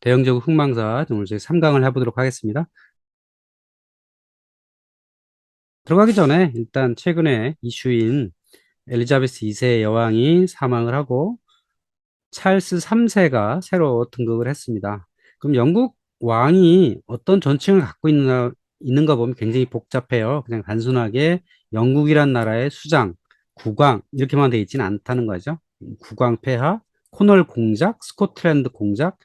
대영제국 흥망사 오늘 저희 3강을 해보도록 하겠습니다. 들어가기 전에 일단 최근에 이슈인 엘리자베스 2세 여왕이 사망을 하고 찰스 3세가 새로 등극을 했습니다. 그럼 영국 왕이 어떤 전칭을 갖고 있나, 있는가 보면 굉장히 복잡해요. 그냥 단순하게 영국이란 나라의 수장, 국왕 이렇게만 되어 있지는 않다는 거죠. 국왕 폐하, 코널 공작, 스코틀랜드 공작,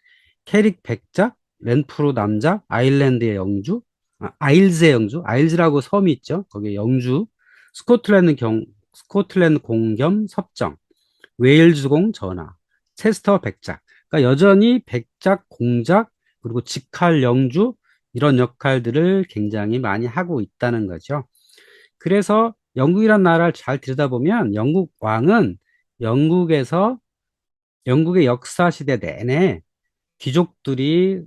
캐릭 백작, 렌프로 남작, 아일랜드의 영주, 아, 아일즈의 영주, 아일즈라고 섬이 있죠. 거기에 영주, 스코틀랜드 경, 스코틀랜드 공겸 섭정, 웨일즈공 전하, 체스터 백작. 그러니까 여전히 백작, 공작, 그리고 직할 영주 이런 역할들을 굉장히 많이 하고 있다는 거죠. 그래서 영국이란 나라를 잘 들여다보면 영국 왕은 영국에서 영국의 역사 시대 내내 귀족들이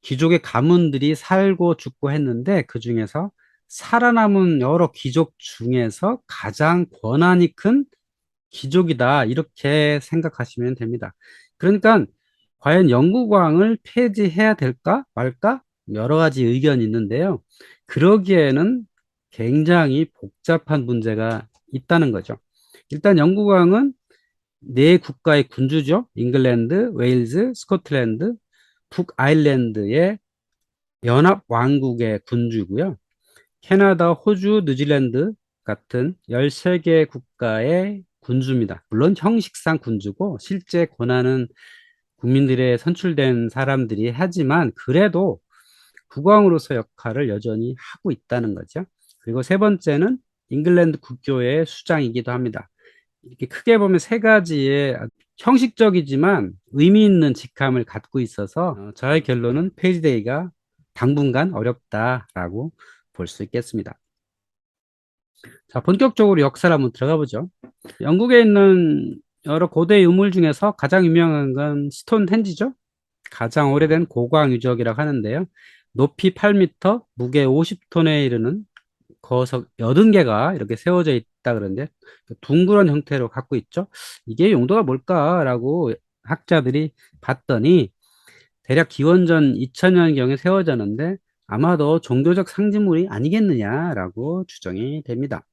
귀족의 가문들이 살고 죽고 했는데 그 중에서 살아남은 여러 귀족 중에서 가장 권한이 큰 귀족이다 이렇게 생각하시면 됩니다. 그러니까 과연 영국 왕을 폐지해야 될까 말까 여러 가지 의견이 있는데요. 그러기에는 굉장히 복잡한 문제가 있다는 거죠. 일단 영국 왕은 네 국가의 군주죠. 잉글랜드, 웨일즈, 스코틀랜드, 북아일랜드의 연합 왕국의 군주고요. 캐나다, 호주, 뉴질랜드 같은 13개 국가의 군주입니다. 물론 형식상 군주고 실제 권한은 국민들의 선출된 사람들이 하지만 그래도 국왕으로서 역할을 여전히 하고 있다는 거죠. 그리고 세 번째는 잉글랜드 국교의 수장이기도 합니다. 이렇게 크게 보면 세 가지의 형식적이지만 의미 있는 직함을 갖고 있어서 어, 저의 결론은 페이지데이가 당분간 어렵다라고 볼 수 있겠습니다. 자, 본격적으로 역사를 한번 들어가 보죠. 영국에 있는 여러 고대 유물 중에서 가장 유명한 건 스톤헨지죠. 가장 오래된 고광 유적이라고 하는데요. 높이 8m, 무게 50톤에 이르는 거석 80개가 이렇게 세워져 있 다 그러는데 둥그런 형태로 갖고 있죠. 이게 용도가 뭘까라고 학자들이 봤더니 대략 기원전 2000년경에 세워졌는데 아마도 종교적 상징물이 아니겠느냐라고 추정이 됩니다.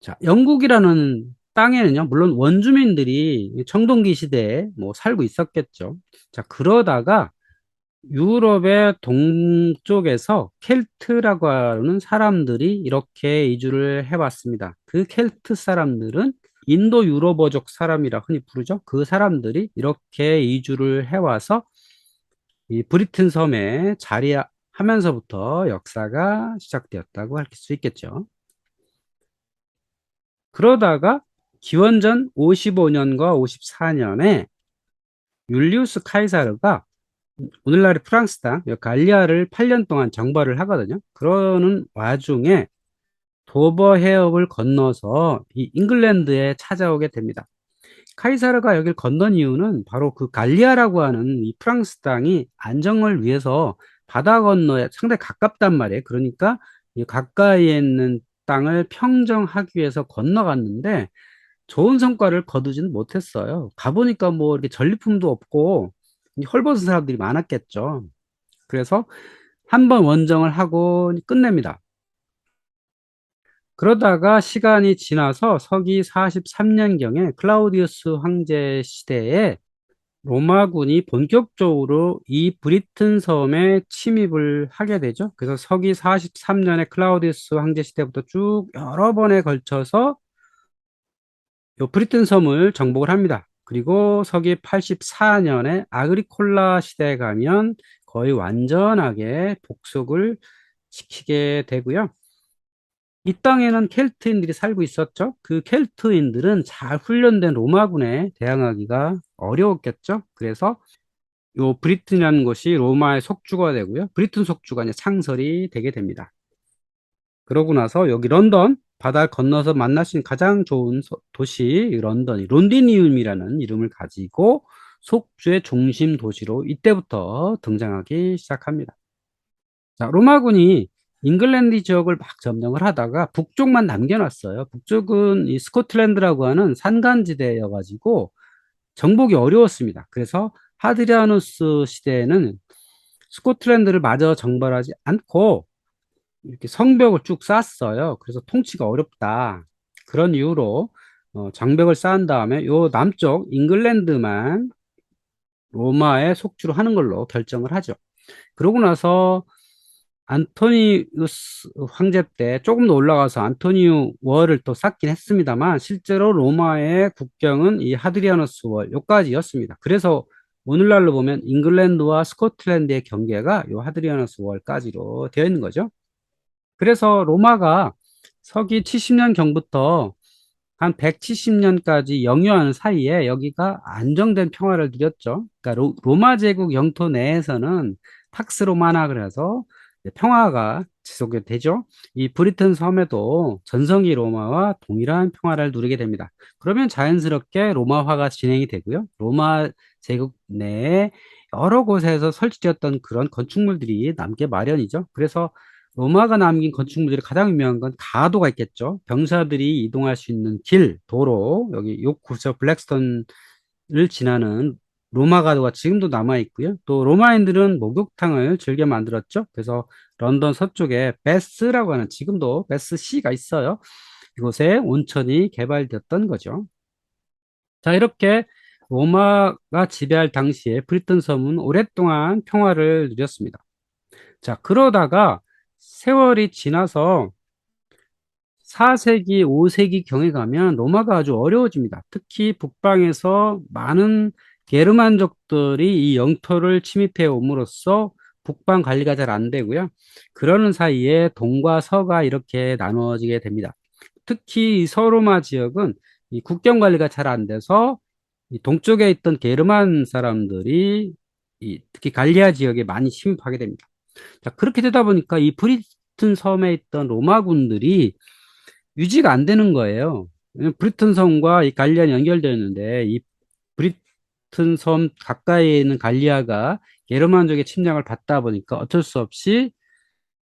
자, 영국이라는 땅에는요, 물론 원주민들이 청동기 시대에 뭐 살고 있었겠죠. 자, 그러다가 유럽의 동쪽에서 켈트라고 하는 사람들이 이렇게 이주를 해왔습니다. 그 켈트 사람들은 인도 유럽어족 사람이라 흔히 부르죠. 그 사람들이 이렇게 이주를 해와서 이 브리튼 섬에 자리하면서부터 역사가 시작되었다고 할 수 있겠죠. 그러다가 기원전 55년과 54년에 율리우스 카이사르가 오늘날의 프랑스 땅, 갈리아를 8년 동안 정벌을 하거든요. 그러는 와중에 도버 해협을 건너서 이 잉글랜드에 찾아오게 됩니다. 카이사르가 여길 건넌 이유는 바로 그 갈리아라고 하는 이 프랑스 땅이 안정을 위해서 바다 건너에 상당히 가깝단 말이에요. 그러니까 이 가까이에 있는 땅을 평정하기 위해서 건너갔는데 좋은 성과를 거두지는 못했어요. 가보니까 뭐 이렇게 전리품도 없고 헐벗은 사람들이 많았겠죠. 그래서 한 번 원정을 하고 끝냅니다. 그러다가 시간이 지나서 서기 43년경에 클라우디우스 황제 시대에 로마군이 본격적으로 이 브리튼 섬에 침입을 하게 되죠. 그래서 서기 43년에 클라우디우스 황제 시대부터 쭉 여러 번에 걸쳐서 요 브리튼 섬을 정복을 합니다. 그리고 서기 84년에 아그리콜라 시대에 가면 거의 완전하게 복속을 시키게 되고요. 이 땅에는 켈트인들이 살고 있었죠. 그 켈트인들은 잘 훈련된 로마군에 대항하기가 어려웠겠죠. 그래서 요 브리튼이라는 것이 로마의 속주가 되고요. 브리튼 속주가 이제 창설이 되게 됩니다. 그러고 나서 여기 런던 바다 건너서 있는 가장 좋은 도시 런던이 론디니움이라는 이름을 가지고 속주의 중심 도시로 이때부터 등장하기 시작합니다. 자, 로마군이 잉글랜드 지역을 막 점령을 하다가 북쪽만 남겨놨어요. 북쪽은 이 스코틀랜드라고 하는 산간지대여가지고 정복이 어려웠습니다. 그래서 하드리아누스 시대에는 스코틀랜드를 마저 정벌하지 않고 이렇게 성벽을 쭉 쌓았어요. 그래서 통치가 어렵다. 그런 이유로 어, 장벽을 쌓은 다음에 요 남쪽 잉글랜드만 로마에 속주로 하는 걸로 결정을 하죠. 그러고 나서 안토니우스 황제 때 조금 더 올라가서 안토니우 월을 또 쌓긴 했습니다만 실제로 로마의 국경은 이 하드리아누스 월 요까지였습니다. 그래서 오늘날로 보면 잉글랜드와 스코틀랜드의 경계가 요 하드리아누스 월까지로 되어 있는 거죠. 그래서 로마가 서기 70년 경부터 한 170년까지 영유하는 사이에 여기가 안정된 평화를 누렸죠. 그러니까 로, 마 제국 영토 내에서는 팍스 로마나 그래서 평화가 지속이 되죠. 이 브리튼 섬에도 전성기 로마와 동일한 평화를 누리게 됩니다. 그러면 자연스럽게 로마화가 진행이 되고요. 로마 제국 내에 여러 곳에서 설치되었던 그런 건축물들이 남게 마련이죠. 그래서 로마가 남긴 건축물들이 가장 유명한 건 가도가 있겠죠. 병사들이 이동할 수 있는 길, 도로, 여기 요쿠서 블랙스턴을 지나는 로마 가도가 지금도 남아 있고요. 또 로마인들은 목욕탕을 즐겨 만들었죠. 그래서 런던 서쪽에 베스라고 하는 지금도 베스 시가 있어요. 이곳에 온천이 개발되었던 거죠. 자, 이렇게 로마가 지배할 당시에 브리튼 섬은 오랫동안 평화를 누렸습니다. 자, 그러다가 세월이 지나서 4세기, 5세기 경에 가면 로마가 아주 어려워집니다. 특히 북방에서 많은 게르만족들이 이 영토를 침입해 옴으로써 북방 관리가 잘 안 되고요. 그러는 사이에 동과 서가 이렇게 나누어지게 됩니다. 특히 서로마 지역은 이 국경 관리가 잘 안 돼서 이 동쪽에 있던 게르만 사람들이 이 특히 갈리아 지역에 많이 침입하게 됩니다. 자, 그렇게 되다 보니까 이 브리튼 섬에 있던 로마군들이 유지가 안 되는 거예요. 브리튼 섬과 이 갈리아는 연결되어 있는데 이 브리튼 섬 가까이에 있는 갈리아가 게르만족의 침략을 받다 보니까 어쩔 수 없이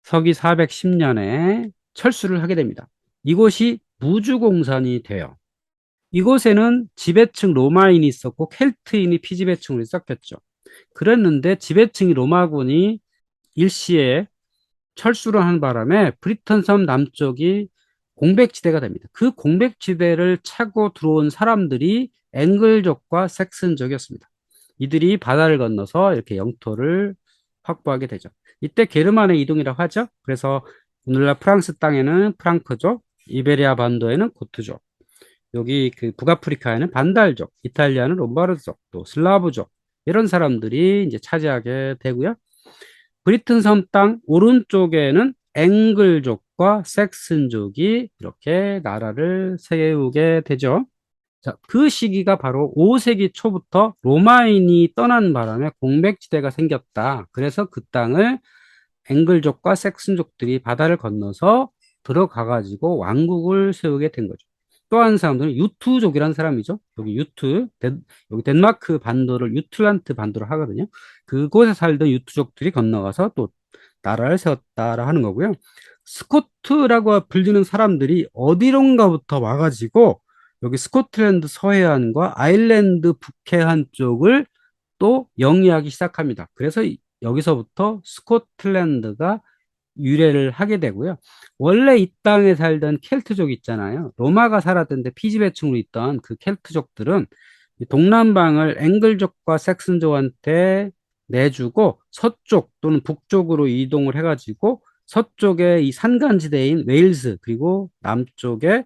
서기 410년에 철수를 하게 됩니다. 이곳이 무주공산이 돼요. 이곳에는 지배층 로마인이 있었고 켈트인이 피지배층으로 섞였죠. 그랬는데 지배층이 로마군이 일시에 철수를 하는 바람에 브리턴 섬 남쪽이 공백지대가 됩니다. 그 공백지대를 차고 들어온 사람들이 앵글족과 섹슨족이었습니다. 이들이 바다를 건너서 이렇게 영토를 확보하게 되죠. 이때 게르만의 이동이라고 하죠. 그래서 오늘날 프랑스 땅에는 프랑크족, 이베리아 반도에는 고트족, 여기 그 북아프리카에는 반달족, 이탈리아는 롬바르드족, 또 슬라브족 이런 사람들이 이제 차지하게 되고요. 브리튼 섬 땅 오른쪽에는 앵글족과 섹슨족이 이렇게 나라를 세우게 되죠. 자, 그 시기가 바로 5세기 초부터 로마인이 떠난 바람에 공백지대가 생겼다. 그래서 그 땅을 앵글족과 섹슨족들이 바다를 건너서 들어가 가지고 왕국을 세우게 된 거죠. 또 한 사람들은 유투족이라는 사람이죠. 여기 유투, 덴, 여기 덴마크 반도를 유틀란트 반도로 하거든요. 그곳에 살던 유투족들이 건너가서 또 나라를 세웠다라 하는 거고요. 스코트라고 불리는 사람들이 어디론가부터 와가지고 여기 스코틀랜드 서해안과 아일랜드 북해안 쪽을 또 영위하기 시작합니다. 그래서 여기서부터 스코틀랜드가 유래를 하게 되고요. 원래 이 땅에 살던 켈트족 있잖아요. 로마가 살았던데 피지배층으로 있던 그 켈트족들은 동남방을 앵글족과 섹슨족한테 내주고 서쪽 또는 북쪽으로 이동을 해가지고 서쪽에 이 산간지대인 웨일스 그리고 남쪽에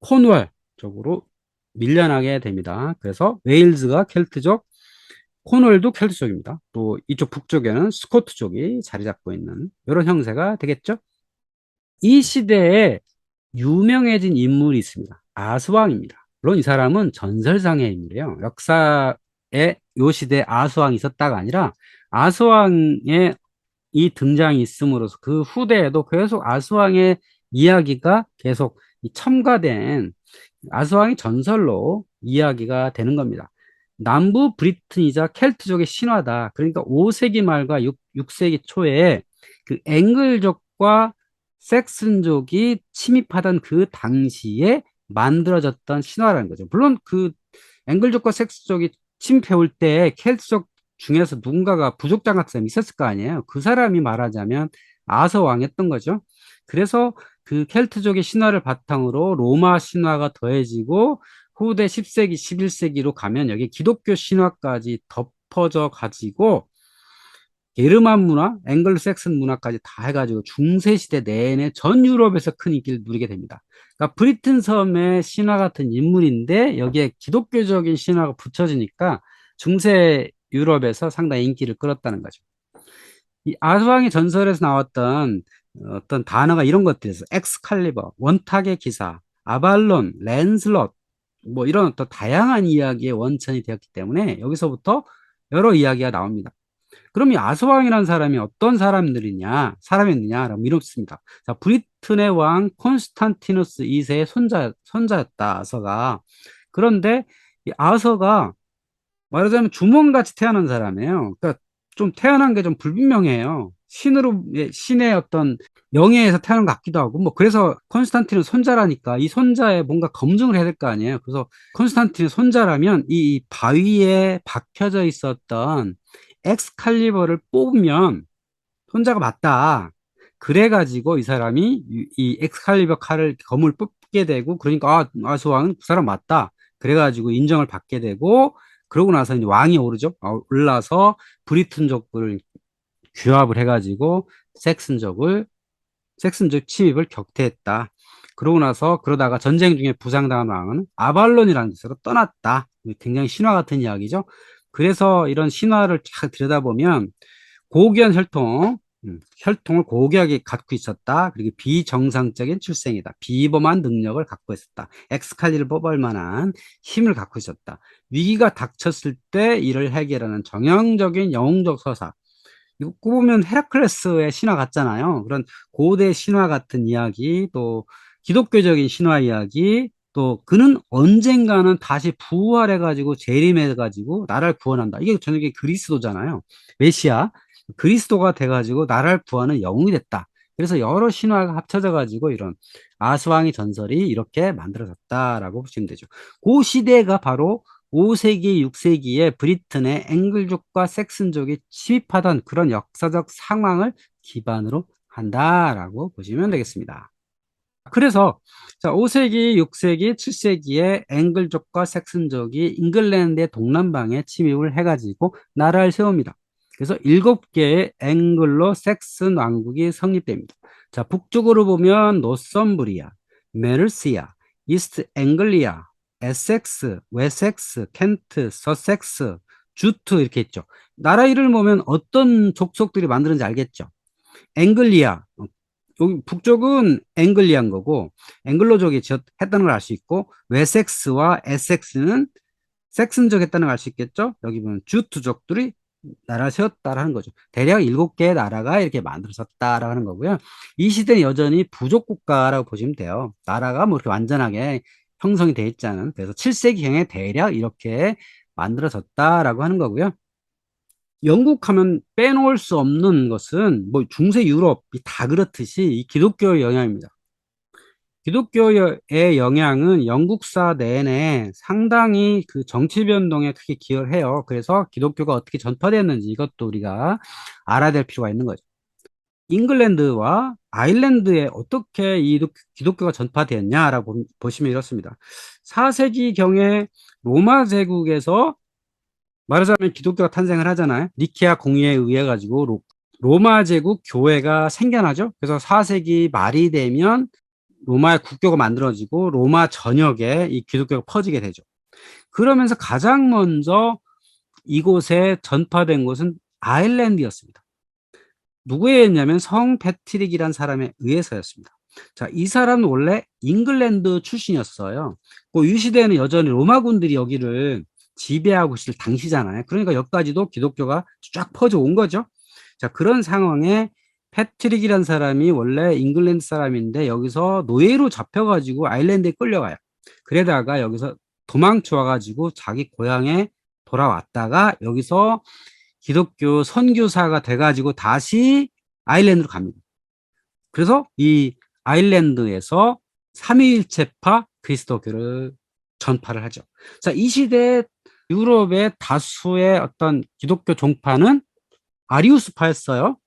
코누얼 쪽으로 밀려나게 됩니다. 그래서 웨일즈가 켈트족, 코널도 켈트족입니다. 또 이쪽 북쪽에는 스코트족이 자리 잡고 있는 이런 형태가 되겠죠. 이 시대에 유명해진 인물이 있습니다. 아스왕입니다. 물론 이 사람은 전설상의 인물이에요. 역사에 요 시대에 아스왕이 있었다가 아니라 아스왕의 이 등장이 있음으로써 그 후대에도 계속 아스왕의 이야기가 계속 첨가된 아스왕이 전설로 이야기가 되는 겁니다. 남부 브리튼이자 켈트족의 신화다. 그러니까 5세기 말과 6, 6세기 초에 그 앵글족과 섹슨족이 침입하던 그 당시에 만들어졌던 신화라는 거죠. 물론 그 앵글족과 섹스족이 침입해 올 때 켈트족 중에서 누군가가 부족장같은 사람이 있었을 거 아니에요. 그 사람이 말하자면 아서 왕이었던 거죠. 그래서 그 켈트족의 신화를 바탕으로 로마 신화가 더해지고 후대 10세기, 11세기로 가면 여기 기독교 신화까지 덮어져 가지고 게르만 문화, 앵글로색슨 문화까지 다 해가지고 중세 시대 내내 전 유럽에서 큰 인기를 누리게 됩니다. 그러니까 브리튼 섬의 신화 같은 인물인데 여기에 기독교적인 신화가 붙여지니까 중세 유럽에서 상당히 인기를 끌었다는 거죠. 이 아수왕의 전설에서 나왔던 어떤 단어가 이런 것들이었어. 엑스칼리버, 원탁의 기사, 아발론, 랜슬롯, 뭐 이런 어떤 다양한 이야기의 원천이 되었기 때문에 여기서부터 여러 이야기가 나옵니다. 그럼 이 아수왕이라는 사람이 어떤 사람들이냐, 사람이었느냐 라고 이렇습니다. 자, 브리튼의 왕 콘스탄티누스 2세의 손자, 손자였다, 아서가. 그런데 이 아서가 말하자면 주몽같이 태어난 사람이에요. 그러니까 좀 태어난 게 좀 불분명해요. 신으로, 예, 신의 어떤 영예에서 태어난 것 같기도 하고, 뭐, 그래서 콘스탄틴은 손자라니까 이 손자에 뭔가 검증을 해야 될 거 아니에요. 그래서 콘스탄틴의 손자라면 이 바위에 박혀져 있었던 엑스칼리버를 뽑으면 손자가 맞다. 그래가지고 이 사람이 이- 이 엑스칼리버 칼을 검을 뽑게 되고 그러니까 아, 아수왕은 그 사람 맞다. 그래가지고 인정을 받게 되고 그러고 나서 이제 왕이 오르죠. 어, 올라서 브리튼족을 규합을 해가지고 섹슨족을 섹슨족 침입을 격퇴했다. 그러고 나서 그러다가 전쟁 중에 부상당한 왕은 아발론이라는 곳으로 떠났다. 굉장히 신화 같은 이야기죠. 그래서 이런 신화를 쫙 들여다보면 고귀한 혈통, 음, 혈통을 고귀하게 갖고 있었다. 그리고 비정상적인 출생이다. 비범한 능력을 갖고 있었다. 엑스칼리를 뽑을 만한 힘을 갖고 있었다. 위기가 닥쳤을 때 이를 해결하는 정형적인 영웅적 서사. 이거 보면 헤라클레스의 신화 같잖아요. 그런 고대 신화 같은 이야기, 또 기독교적인 신화 이야기, 또 그는 언젠가는 다시 부활해 가지고 재림해 가지고 나라를 구원한다. 이게 저녁에 그리스도잖아요. 메시아. 그리스도가 돼 가지고 나라를 구하는 영웅이 됐다. 그래서 여러 신화가 합쳐져 가지고 이런 아스왕의 전설이 이렇게 만들어졌다라고 보시면 되죠. 그 시대가 바로 5세기, 6세기에 브리튼의 앵글족과 섹슨족이 침입하던 그런 역사적 상황을 기반으로 한다라고 보시면 되겠습니다. 그래서 자, 5세기, 6세기, 7세기에 앵글족과 섹슨족이 잉글랜드의 동남방에 침입을 해가지고 나라를 세웁니다. 그래서 일곱 개의 앵글로 섹슨 왕국이 성립됩니다. 자, 북쪽으로 보면 노썸브리아, 메르시아, 이스트 앵글리아, 에섹스, 웨섹스, 켄트, 서섹스, 주트 이렇게 있죠. 나라 이름을 보면 어떤 족속들이 만드는지 알겠죠. 앵글리아, 어, 여기 북쪽은 앵글리안 거고 앵글로족이 했다는 걸 알 수 있고 웨섹스와 에섹스는 섹슨족 했다는 걸 알 수 있겠죠. 여기 보면 주트족들이 나라를 세웠다라는 거죠. 대략 일곱 개의 나라가 이렇게 만들어졌다라고 하는 거고요. 이 시대는 여전히 부족 국가라고 보시면 돼요. 나라가 뭐 이렇게 완전하게 형성이 돼 있지 않은 그래서 7세기경에 대략 이렇게 만들어졌다라고 하는 거고요. 영국 하면 빼놓을 수 없는 것은 뭐 중세 유럽이 다 그렇듯이 이 기독교의 영향입니다. 기독교의 영향은 영국사 내내 상당히 그 정치 변동에 크게 기여를 해요. 그래서 기독교가 어떻게 전파됐는지 이것도 우리가 알아야 될 필요가 있는 거죠. 잉글랜드와 아일랜드에 어떻게 이 기독교가 전파되었냐라고 보시면 이렇습니다. 4세기경에 로마 제국에서 말하자면 기독교가 탄생을 하잖아요. 니케아 공의에 의해 가지고 로, 로마 제국 교회가 생겨나죠. 그래서 4세기 말이 되면 로마의 국교가 만들어지고 로마 전역에 이 기독교가 퍼지게 되죠. 그러면서 가장 먼저 이곳에 전파된 곳은 아일랜드였습니다. 누구에 의했냐면 성 패트릭이란 사람에 의해서였습니다. 자, 이 사람은 원래 잉글랜드 출신이었어요. 그이 시대에는 여전히 로마군들이 여기를 지배하고 있을 당시잖아요. 그러니까 여기까지도 기독교가 쫙 퍼져 온 거죠. 자, 그런 상황에 패트릭이란 사람이 원래 잉글랜드 사람인데 여기서 노예로 잡혀가지고 아일랜드에 끌려가요. 그러다가 여기서 도망쳐 와가지고 자기 고향에 돌아왔다가 여기서 기독교 선교사가 돼가지고 다시 아일랜드로 갑니다. 그래서 이 아일랜드에서 삼위일체파 그리스도교를 전파를 하죠. 자, 이 시대에 유럽의 다수의 어떤 기독교 종파는 아리우스파였어요.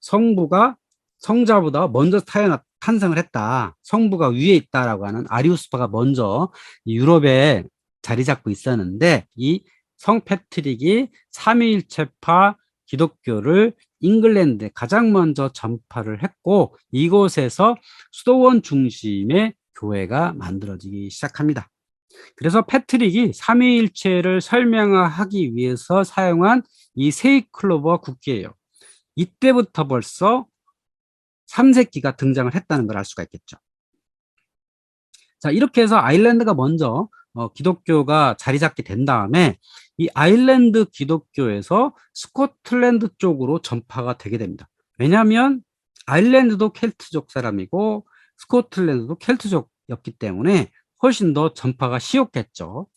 성부가 성자보다 먼저 태어났, 탄생을 했다. 성부가 위에 있다라고 하는 아리우스파가 먼저 유럽에 자리 잡고 있었는데 이 성 패트릭이 삼위일체파 기독교를 잉글랜드에 가장 먼저 전파를 했고 이곳에서 수도원 중심의 교회가 만들어지기 시작합니다. 그래서 패트릭이 삼위일체를 설명하기 위해서 사용한 이 세이클로버 국기예요. 이때부터 벌써 3세기가 등장을 했다는 걸 알 수가 있겠죠. 자, 이렇게 해서 아일랜드가 먼저 어, 기독교가 자리 잡게 된 다음에 이 아일랜드 기독교에서 스코틀랜드 쪽으로 전파가 되게 됩니다. 왜냐하면 아일랜드도 켈트족 사람이고 스코틀랜드도 켈트족이었기 때문에 훨씬 더 전파가 쉬웠겠죠.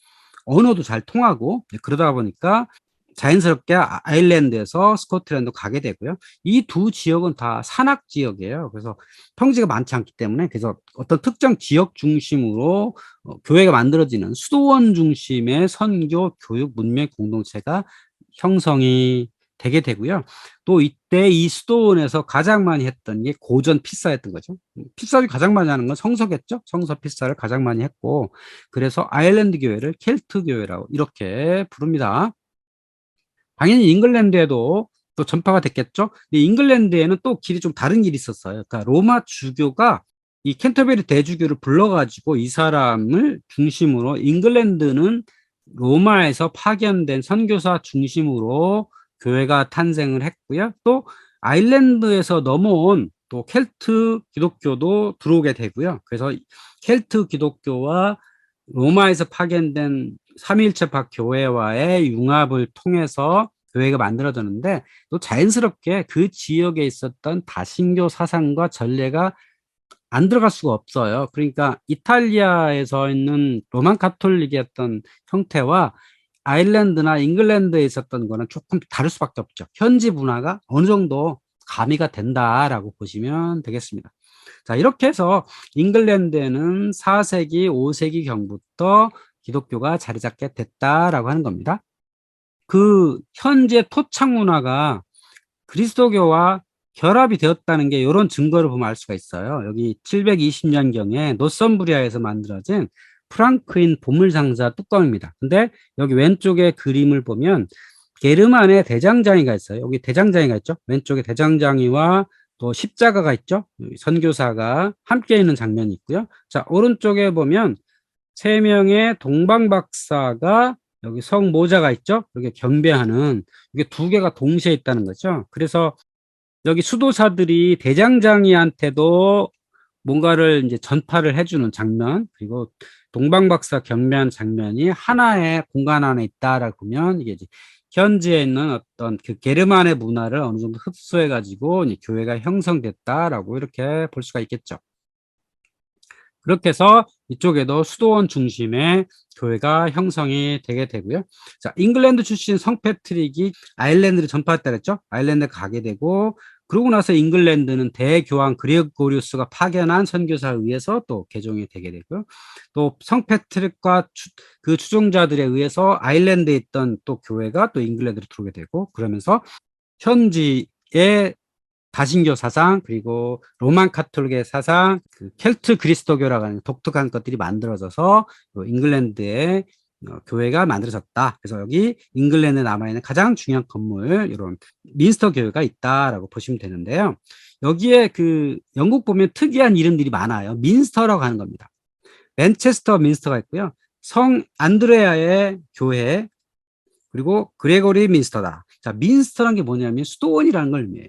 언어도 잘 통하고 네, 그러다 보니까 자연스럽게 아- 아일랜드에서 스코틀랜드 가게 되고요. 이 두 지역은 다 산악 지역이에요. 그래서 평지가 많지 않기 때문에 그래서 어떤 특정 지역 중심으로 어, 교회가 만들어지는 수도원 중심의 선교, 교육, 문명 공동체가 형성이 되게 되고요. 또 이때 이 수도원에서 가장 많이 했던 게 고전 피사였던 거죠. 음, 피사를 가장 많이 하는 건 성서겠죠. 성서 피사를 가장 많이 했고 그래서 아일랜드 교회를 켈트 교회라고 이렇게 부릅니다. 당연히 잉글랜드에도 또 전파가 됐겠죠. 근데 잉글랜드에는 또 길이 좀 다른 길이 있었어요. 그러니까 로마 주교가 이 캔터베리 대주교를 불러가지고 이 사람을 중심으로 잉글랜드는 로마에서 파견된 선교사 중심으로 교회가 탄생을 했고요. 또 아일랜드에서 넘어온 또 켈트 기독교도 들어오게 되고요. 그래서 켈트 기독교와 로마에서 파견된 삼일체파 교회와의 융합을 통해서 교회가 만들어졌는데 또 자연스럽게 그 지역에 있었던 다신교 사상과 전례가 안 들어갈 수가 없어요. 그러니까 이탈리아에서 있는 로만 카톨릭의 어떤 형태와 아일랜드나 잉글랜드에 있었던 거는 조금 다를 수밖에 없죠. 현지 문화가 어느 정도 가미가 된다라고 보시면 되겠습니다. 자, 이렇게 해서 잉글랜드에는 4세기, 5세기 경부터 기독교가 자리 잡게 됐다라고 하는 겁니다. 그 현재 토착 문화가 그리스도교와 결합이 되었다는 게 이런 증거를 보면 알 수가 있어요. 여기 720년경에 노선부리아에서 만들어진 프랑크인 보물상자 뚜껑입니다. 근데 여기 왼쪽에 그림을 보면 게르만의 대장장이가 있어요. 여기 대장장이가 있죠. 왼쪽에 대장장이와 또 십자가가 있죠. 선교사가 함께 있는 장면이 있고요. 자, 오른쪽에 보면 세 명의 동방 박사가 여기 성 모자가 있죠. 이렇게 경배하는 이게 두 개가 동시에 있다는 거죠. 그래서 여기 수도사들이 대장장이한테도 뭔가를 이제 전파를 해주는 장면 그리고 동방박사 경배한 장면이 하나의 공간 안에 있다라고 보면 이게 이제 현지에 있는 어떤 그 게르만의 문화를 어느 정도 흡수해 가지고 교회가 형성됐다라고 이렇게 볼 수가 있겠죠. 그렇게 해서 이쪽에도 수도원 중심의 교회가 형성이 되게 되고요. 자, 잉글랜드 출신 성 패트릭이 아일랜드를 전파했다 그랬죠? 아일랜드 가게 되고 그러고 나서 잉글랜드는 대교황 그레고리우스가 파견한 선교사에 의해서 또 개종이 되게 되고요. 또 성 패트릭과 추, 그 추종자들에 의해서 아일랜드에 있던 또 교회가 또 잉글랜드로 들어오게 되고 그러면서 현지의 다신교 사상 그리고 로만 카톨릭의 사상, 그 켈트 그리스도교라고 하는 독특한 것들이 만들어져서 잉글랜드의 어, 교회가 만들어졌다. 그래서 여기 잉글랜드에 남아 있는 가장 중요한 건물, 이런 민스터 교회가 있다라고 보시면 되는데요. 여기에 그 영국 보면 특이한 이름들이 많아요. 민스터라고 하는 겁니다. 맨체스터 민스터가 있고요. 성 안드레아의 교회, 그리고 그레고리 민스터다. 자, 민스터란 게 뭐냐면 수도원이라는 걸 의미해요.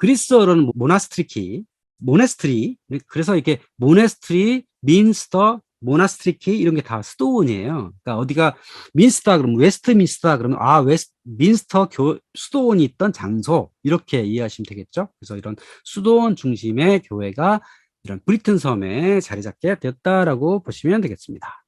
그리스어로는 모나스트리키, 모네스트리. 그래서 이렇게 모네스트리, 민스터, 모나스트리키 이런 게 다 수도원이에요. 그러니까 어디가 민스터 그러면 웨스트민스터 그러면 아 웨스트 민스터 교 수도원이 있던 장소 이렇게 이해하시면 되겠죠. 그래서 이런 수도원 중심의 교회가 이런 브리튼 섬에 자리 잡게 되었다라고 보시면 되겠습니다.